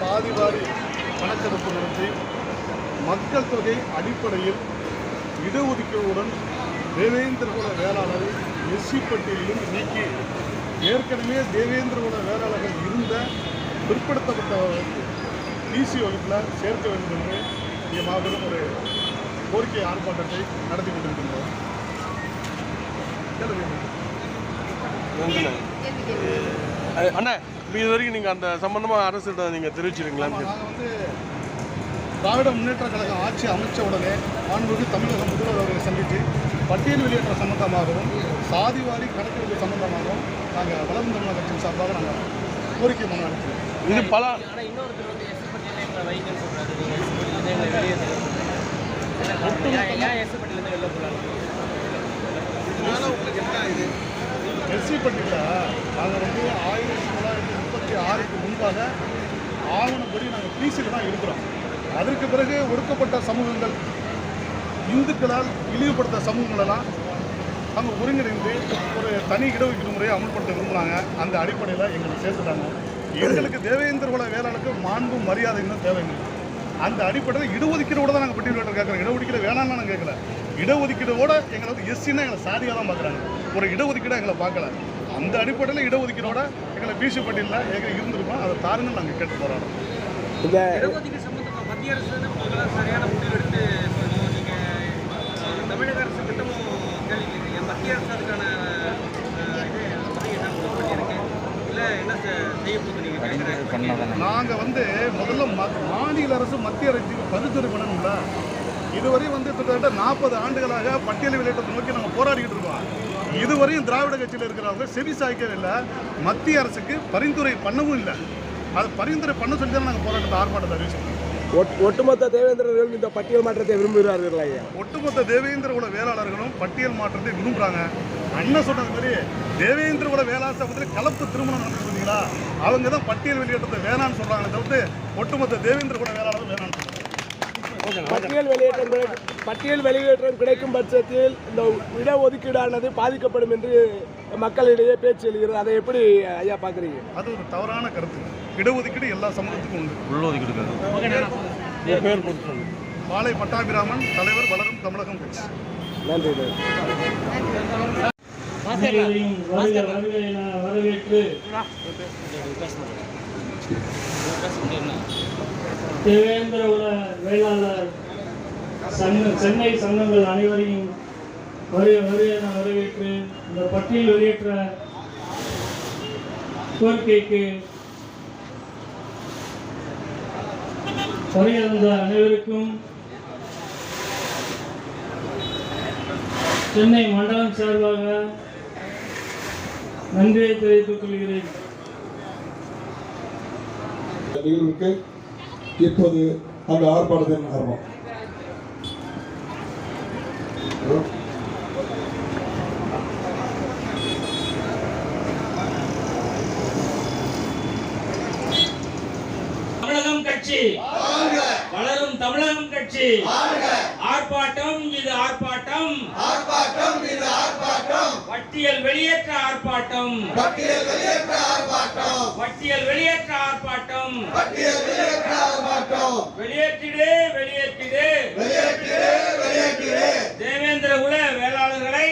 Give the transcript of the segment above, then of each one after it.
சாதிவாரி கணக்கெடுப்பு நடத்தி மக்கள் தொகை அடிப்படையில் இடஒதுக்கீடுடன் தேவேந்திரகுல வேளாளரை எஸ்சி பட்டியலிலும் நீக்கி ஏற்கனவே தேவேந்திரகுல வேளாளர்கள் இருந்த பிற்படுத்தப்பட்ட பிசி வகுப்பில் சேர்க்க வேண்டும் என்று இங்கே மாபெரும் ஒரு கோரிக்கை ஆர்ப்பாட்டத்தை நடத்தி கொண்டிருக்கின்றோம். நன்றி அண்ணா இப்போ இது வரைக்கும் நீங்கள் அந்த சம்பந்தமாக அரசிட்ட நீங்கள் தெரிவிச்சிருக்கீங்களா திராவிட முன்னேற்ற கழகம் ஆட்சி அமைச்ச உடனே மாண்புமிகு தமிழக முதல்வர் அவர்களை சந்தித்து பட்டியல் வெளியேற்ற சம்பந்தமாகவும் சாதிவாரி கணக்கெடுப்பு சம்பந்தமாகவும் நாங்கள் வளர்ந்த தமிழக கட்சியின் சார்பாக நாங்கள் கோரிக்கை மனு அனுப்பினோம் இது பல ஆனா இன்னொருத்தர் எஸ்சி நாங்கள் வந்து ஆயிரத்தி தொள்ளாயிரத்தி முப்பத்தி ஆறுக்கு முன்பாக ஆவணப்படி நாங்கள் பிசியில் தான் இருக்கிறோம். அதற்கு பிறகு ஒடுக்கப்பட்ட சமூகங்கள் இந்துக்களால் இழிவுபடுத்த சமூகங்களெல்லாம் அவங்க ஒருங்கிணைந்து ஒரு தனி இடஒதுக்கீடு முறையை அமல்படுத்த விரும்புனாங்க அந்த அடிப்படையில் எங்களை சேர்த்துட்டாங்க. எங்களுக்கு தேவேந்திர குல வேளாளுக்கு மாண்பும் மரியாதை இன்னும் தேவைங்க. அந்த அடிப்படையில் இடஒதுக்கீடோட தான் நாங்கள் பட்டியல் கேட்குறோம் இடஒதுக்கீடு வேணாம்னு நாங்கள் கேட்கல இடஒதுக்கீடோட எங்களை வந்து எஸ்சின்னா எங்களை சாதியாக தான் பார்க்குறாங்க ஒரு இடஒதுக்கீடை எங்களை பார்க்கல அந்த அடிப்படையில் இடஒதுக்கீடோட எங்களை பிசி பட்டியலில் எங்களை இருந்திருக்கோம். அதை தாருங்க நாங்கள் கேட்டு போராடுறோம். இடஒதுக்கீடு சம்பந்தமா மத்திய அரசு வந்து உங்களால சரியான முடிவு எடுத்து தமிழக அரசு கேட்குறீங்க மத்திய அரசு அதுக்கான நாங்கள் வந்து முதல்ல ம- மாநில அரசு மத்திய அரசுக்கு பரிந்துரை பண்ணணும்ல இதுவரை வந்து கிட்டத்தட்ட நாற்பது ஆண்டுகளாக பட்டியல் வெளியேற்றத்தை நோக்கி நாங்கள் போராடிக்கிட்டு இருக்கோம். இதுவரையும் திராவிட கட்சியில் இருக்கிறவங்க செவி சாய்க்கவே இல்லை. மத்திய அரசுக்கு பரிந்துரை பண்ணவும் இல்லை. அது பரிந்துரை பண்ண சொல்லி தான் நாங்கள் போராட்டத்தை ஆர்ப்பாட்டத்தை அறிவிச்சிருக்கோம். ஒட்டுமொத்த தேவேந்திரர்களும் இந்த பட்டியல் மாற்றத்தை விரும்புகிறார்கள் ஐயா? ஒட்டுமொத்த தேவேந்திர குல வேளாளர்களும் பட்டியல் மாற்றத்தை விரும்புகிறாங்க அண்ணன் சொன்னது மாதிரி தேவேந்திர குல வேளாண் சமூகத்தில் கலப்பு திருமணம் நடந்து பார்த்தீங்களா? அவங்க தான் பட்டியல் வெளியேற்றத்தை வேணான்னு சொல்கிறாங்களே தவிர்த்து ஒட்டுமொத்த தேவேந்திர குல வேளாளர் வேணான்னு சொல்றாங்க. பட்டியல் வெளியேற்றம் பட்டியல் வெளியேற்றம் கிடைக்கும் பட்சத்தில் இந்த இடஒதுக்கீடானது பாதிக்கப்படும் என்று மக்களிடையே பேச்சு எழுகிறது. அதை எப்படி ஐயா பார்க்குறீங்க? அது ஒரு தவறான கருத்து. இடஒதுக்கீடு எல்லா சமூகத்துக்கும் உண்டு. சொல்லுங்கள் பாலை பட்டாபிராமன் தலைவர் வளரும் தமிழகம் கட்சி நன்றி வரவேற்று தேவேந்திர உல வேளாளர் சங்க சென்னை சங்கங்கள் அனைவரையும் வருக வருக வரவேற்று இந்த பட்டியல் வெளியேற்ற கோரிக்கைக்கு வருகை அனைவருக்கும் சென்னை மண்டலம் சார்பாக நன்றியை தெரிவித்துக் கொள்கிறேன். நிகழ்வுக்கு இப்போது அந்த ஆர்ப்பாட்டத்தின் ஆரம்பம் தமிழகம் கட்சி வளரும் கட்சி ஆர்ப்பாட்டம் இது ஆர்ப்பாட்டம். ஆர்ப்பாட்டம் இது ஆர்ப்பாட்டம். பட்டியல் வெளியேற்ற ஆர்ப்பாட்டம். பட்டியல் வெளியேற்ற ஆர்ப்பாட்டம். பட்டியல் வெளியேற்ற ஆர்ப்பாட்டம். பட்டியல் வெளியேற்ற ஆர்ப்பாட்டம். வெளியேற்றிடு வெளியேற்றிடு வெளியேற்றிடு வெளியேற்றிடு தேவேந்திர குல வேளாளர்களை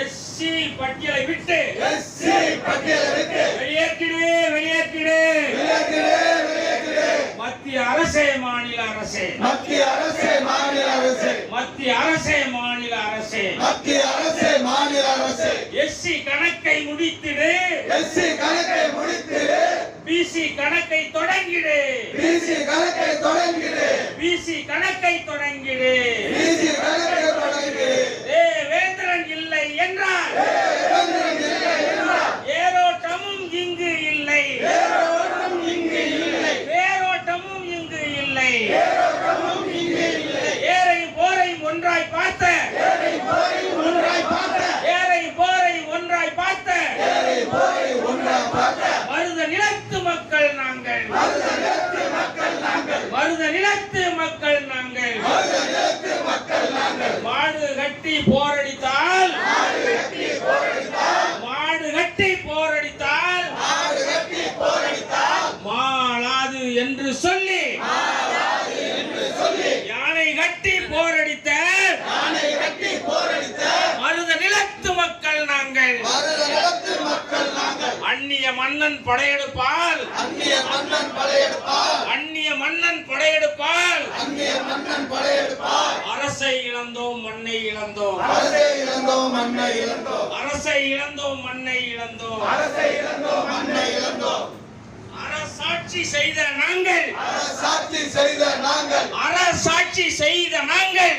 எஸ்சி பட்டியலை விட்டு எஸ்சி பட்டியலை விட்டு வெளியேற்றிடு வெளியேற்றிடு வெளியேற்றிடு வெளியேற்றிடு மத்திய அரசே மாநில அரசே மத்திய அரசு மாநில அரசு மத்திய அரசே மாநில அரசே. மத்திய அரசு மாநில அரசு. எஸ்சி கணக்கை முடித்திடு. எஸ்சி கணக்கை முடித்திடு. பிசி கணக்கை தொடங்கிடு. பிசி கணக்கை தொடங்கிடு. பிசி கணக்கை தொடங்கிடு. பிசி கணக்கை தொடங்கிடு. தேவேந்திரன் இல்லை என்றால் ஏரோட்டமும் இங்கு இல்லை வேரோட்டம் இங்கு இல்லை வேரோட்டமும் இங்கு இல்லை வேரோட்டமும் இங்கு இல்லை ஏரையும் போரையும் ஒன்றாய் பார்த்த ஏழை போரை ஒன்றாய் பார்த்த ஏரையும் போரையும் ஒன்றாய் பார்த்த ஏழை போரை ஒன்றாய் பார்த்த மருத நிலத்து மக்கள் நாங்கள் மருதநிலத்து மக்கள் நாங்கள் மருத நிலத்து மக்கள் நாங்கள். மாடு கட்டி போரடித்தால். மாடு கட்டி போரடித்தால். மாளாது என்று சொல்லி. யானை கட்டி போரடித்த மருத நிலத்து மக்கள் நாங்கள். மருதநிலத்து மக்கள் நாங்கள். அந்நிய மன்னன் படையெடுப்பால் அந்நிய மன்னன் படையெடுப்பார் அந்நிய மன்னன் படையெடுப்பால் அந்நிய மன்னன் படையெடுப்பார் அரசை இழந்தோம் மண்ணை இழந்தோம் அரசை இழந்தோம் மண்ணை இழந்தோம் மண்ணை இழந்தோம். அரசை இழந்தோம் மண்ணை இழந்தோம். அரசாட்சி செய்த நாங்கள். சாட்சி செய்த நாங்கள். அரசாட்சி செய்த நாங்கள்.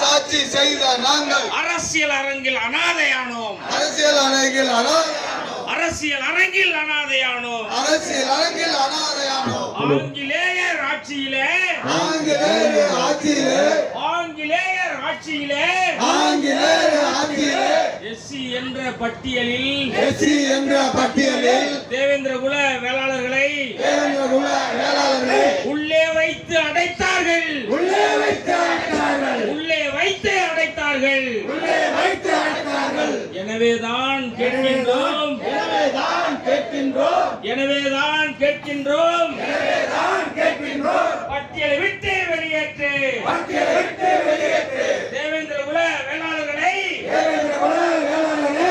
சாட்சி செய்த நாங்கள். அரசியல் அரங்கில் அனாதையானோம். அரசியல் அணையில் அனாதையானோம் அரசியல் அரங்கில் அனாதையானோம். அரசியல் அரங்கில் அனாதையானோம். ஆங்கிலேயர் ஆட்சியிலே ஆங்கிலேய ஆட்சியிலே ஆங்கிலேயர் ஆட்சியிலே ஆங்கிலேய ஆட்சியிலே எஸ்சி என்ற பட்டியலில் எஸ்சி என்ற பட்டியலில் தேவேந்திர குல வேளாளர்களை தேவேந்திர குல வேளாளர்களை உள்ளே வைத்து அடைத்தார்கள். உள்ளே வைத்து அழைத்தார்கள் உள்ளே வைத்து அடைத்தார்கள். உள்ளே வைத்து அழைத்தார்கள் எனவேதான் கேட்கின்றோம். எனவேதான் கேட்கின்றோம். எனவேதான் கேட்கின்றோம். எனவேதான் கேட்கின்றோம். பட்டியலை விட்டு வெளியேற்று. பட்டியலை விட்டு வெளியேற்று தேவேந்திர குல வேளாளர்களை தேவேந்திர குல வேளாளர்களை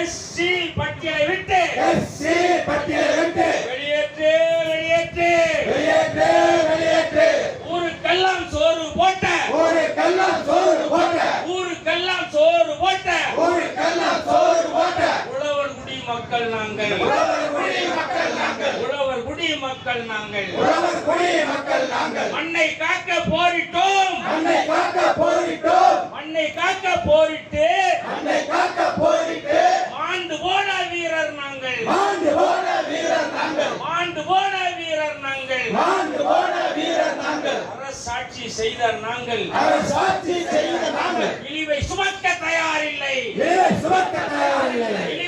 எஸ்சி பட்டியலை விட்டு எஸ்சி பட்டியலை விட்டு வெளியேற்று வெளியேற்று வெளியேற்று வெளியேற்று ஊருக்கெல்லாம் சோறு போட்ட ஒரு கல்லாம் சோறு போட்ட ஊருக்கெல்லாம் சோறு போட்ட ஒரு கல்லாம் சோறு போட்ட உழவர் குடி மக்கள் நாங்கள் உழவர் குடி மக்கள் நாங்கள் உழவர் குடி மக்கள் நாங்கள். உழவர் குடி மக்கள் நாங்கள். மண்ணை காக்க போரிட்டோம். மண்ணை காக்க போரிட்டோம். மண்ணை காக்க போரிட்டு. மண்ணை காக்க போரிட்டு. மாண்டு போன வீரர் நாங்கள். மாண்டு போன வீரர் நாங்கள். மாண்டு போன வீரர் நாங்கள். மாண்டு போன வீரர் நாங்கள். அரசாட்சி செய்த நாங்கள். அரசாட்சி செய்த நாங்கள். இழிவை சுமக்க தயாரில்லை. வீரை சுமக்க தயாரில்லை. இழிவை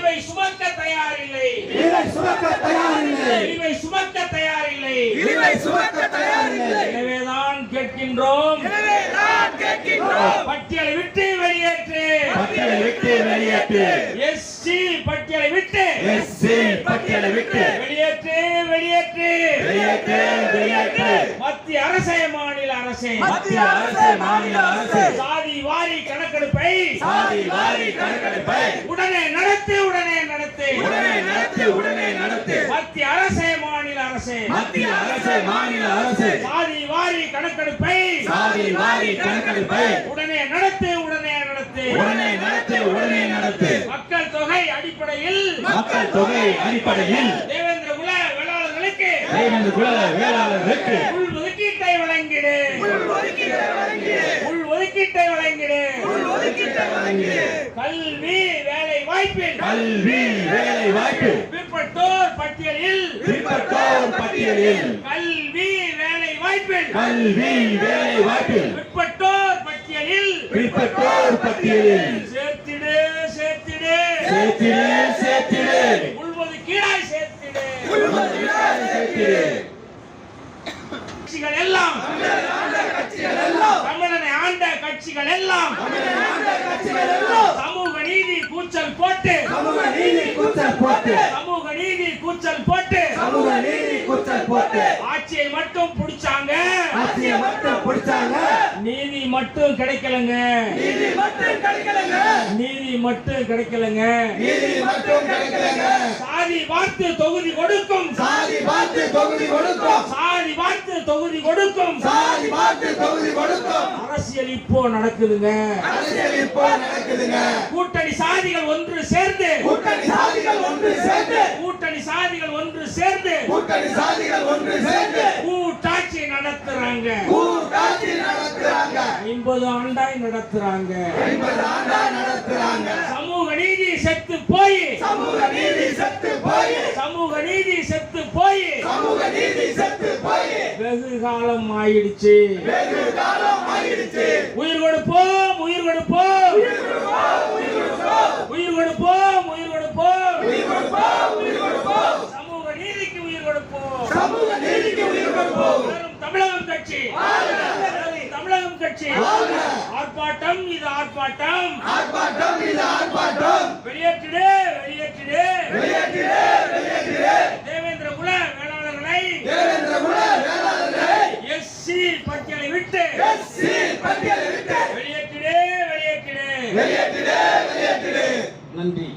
சுமக்க தயாரில்லை. வீரை சுமக்க தயாரில்லை. இழிவை சுமக்க தயாரில்லை. வீரை சுமக்க தயாரில்லை. எனவேதான் கேட்கின்றோம். எனவேதான் கேட்கின்றோம். பட்டியலை விட்டு வெளியேற்று. பட்டியலை விட்டு வெளியேற்று. எஸ்சி பட்டியலை விட்டு. எஸ்சி பட்டியலை விட்டு. மத்திய அரசே மாநில அரசே. மத்திய அரசு மாநில அரசு. சாதி வாரி கணக்கெடுப்பை சாதி வாரி கணக்கெடுப்பை. உடனே நடத்து உடனே நடத்து. உடனே நடத்து உடனே நடத்து. மத்திய அரசே மாநில அரசே. மத்திய அரசு மாநில அரசு. சாதி வாரி கணக்கெடுப்பை. சாதி வாரி கணக்கெடுப்பை. உடனே நடத்து உடனே நடத்து. உடனே நடத்து உடனே நடத்து. மக்கள் தொகை அடிப்படையில். மக்கள் தொகை அடிப்படையில். தேவேந்திர குல வேளாளர்களுக்கு. தேவேந்திர குல வேளாளர்களுக்கு உள் ஒதுக்கீட்டை வழங்கிடு உள் ஒதுக்கீட்டை வழங்கிடு கல்வி வேலை வாய்ப்பில். கல்வி வேலை வாய்ப்பு பிற்பட்டோர் பட்டியலில். பிற்பட்டோர் பட்டியலில். கல்வி வாய்ப்பில். கல்வி வேலை வாய்ப்பில். பிற்பட்டோர் பட்டியலில். பிற்பட்டோர் பட்டியலில். சேர்த்திடு சேர்த்திடு. சேர்த்திடு சேர்த்திடு. உள்ஒதுக்கீடாய் சேர்த்திடு. சேர்த்திடு. கட்சிகள் எல்லாம். கட்சிகள் எல்லாம் சமூக நீதி கூச்சல் போட்டு சமூக நீதி கூச்சல் போட்டு சமூக நீதி கூச்சல் போட்டு சமூக நீதி கூச்சல் போட்டு ஆட்சியை மட்டும் புடிச்சாங்க. ஆட்சியை மட்டும் பிடிச்சாங்க. நீதி மட்டும் கிடைக்கலங்க. நீதி மட்டும் கிடைக்கலங்க. நீதி மட்டும் கிடைக்கலங்க. நீதி மட்டும் கிடைக்கலங்க. சாதி பார்த்து தொகுதி கொடுக்கும். சாதி பார்த்து தொகுதி கொடுக்கும். சாதி பார்த்து தொகுதி கொடுக்கும். சாதி பார்த்து தொகுதி கொடுக்கும் அரசியல் இப்போ நடக்குதுங்க. அரசியல் இப்போ நடக்குதுங்க. கூட்டணி சாதிகள் ஒன்று சேர்ந்து. கூட்டணி சாதிகள் ஒன்று சேர்ந்து. கூட்டணி சாதிகள் ஒன்று சேர்ந்து. கூட்டணி சாதிகள் ஒன்று சேர்ந்து. கூட்டாட்சி நடத்துறாங்க. கூட்டாட்சி நடத்துறாங்க. ஐம்பது ஆண்டாய் நடத்துறாங்க. ஐம்பது ஆண்டா நடத்துறாங்க. சமூக நீதி செத்து போய். சமூக நீதி செத்து போய். சமூக நீதி செத்து போய். சமூக நீதி செத்து போய். வெகு காலம் ஆயிடுச்சு. வெகு காலம் ஆயிடுச்சு உயிர் கொடுப்போம் உயிர் கொடுப்போம். உயிர் கொடுப்போம் உயிர் கொடுப்போம். சமூக நீதிக்கு உயிர் கொடுப்போம். சமூக நீதிக்கு உயிர் கொடுப்போம் தமிழகம் கட்சி. தமிழகம் கட்சி. ஆர்ப்பாட்டம் இது ஆர்ப்பாட்டம். ஆர்ப்பாட்டம் இது ஆர்ப்பாட்டம். வெளியேற்றிடு வெளியேற்றிடு. வெளியேற்றிடு தேவேந்திர குல வேளாளர்களை தேவேந்திர குல வேளாளர்களை எஸ்சி பட்டியலை விட்டு எஸ்சி பட்டியலை வெளியேற்றிடு வெளியேற்றிடு. வெளியேற்றிடு வெளியேற்றிடு. நன்றி.